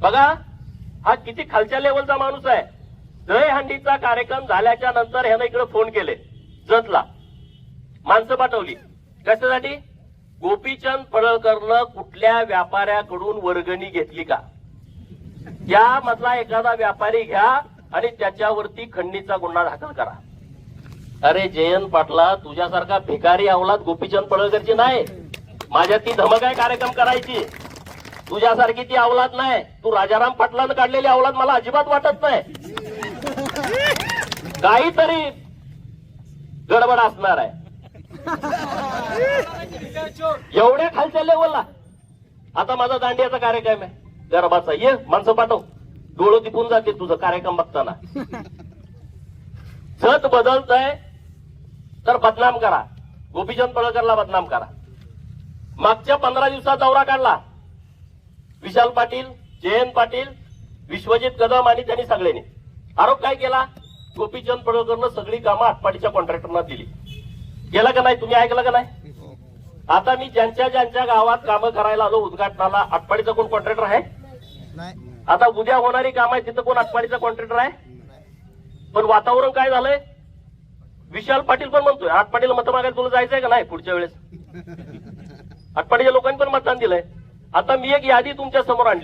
बघा हा किती खालच्या लेवलचा माणूस आहे. दहीहंडीचा कार्यक्रम झाल्याच्यानंतर ह्यानं इकडे फोन केले. जतला. माणसं पाठवली. कशासाठी? गोपीचंद पडळकरनं कुठल्या व्यापाऱ्याकडून वर्गणी घेतली का? त्या मधला एखादा व्यापारी घ्या आणि त्याच्यावरती खंडणीचा गुन्हा दाखल करा. अरे जयंत पाटला तुझ्यासारखा भिकारी अवलाद गोपीचंद पडळकरची नाही. माझ्या ती धमक आहे कार्यक्रम करायची. तुझ्यासारखी ती अवलाद नाही. तू राजाराम पाटलानं काढलेली अवलाद मला अजिबात वाटत नाही. काहीतरी गडबड असणार आहे. एवढ्या खालच्या लेवलला आता माझा दांडियाचा कार्यक्रम आहे. गरबाचा ये माणसं पाठव. डोळं तिपून जाते तुझं कार्यक्रम बघताना. जत आहे तर बदनाम करा. गोपीचंद पळकरला बदनाम करा. मागच्या पंधरा दिवसात दौरा काढला. विशाल पाटील जयंत पाटील विश्वजित कदम आणि त्यांनी सगळ्यांनी. आरोप काय केला? गोपीचंद पडळकरनं सगळी कामं आटपाडीच्या कॉन्ट्रॅक्टरना दिली. केलं का नाही? तुम्ही ऐकलं का नाही? आता मी ज्यांच्या ज्यांच्या गावात कामं करायला आलो उद्घाटनाला आटपाडीचा कोण कॉन्ट्रॅक्टर आहे? आता उद्या होणारी काम आहे तिथं कोण आटपाडीचा कॉन्ट्रॅक्टर आहे? पण वातावरण काय झालंय? विशाल पाटील पण म्हणतोय आटपाडीला मत मागायला तुला जायचंय का नाही पुढच्या वेळेस? आटपाडीच्या लोकांनी पण मतदान दिलंय. आता मी एक यादी तुमच्यासमोर आणली.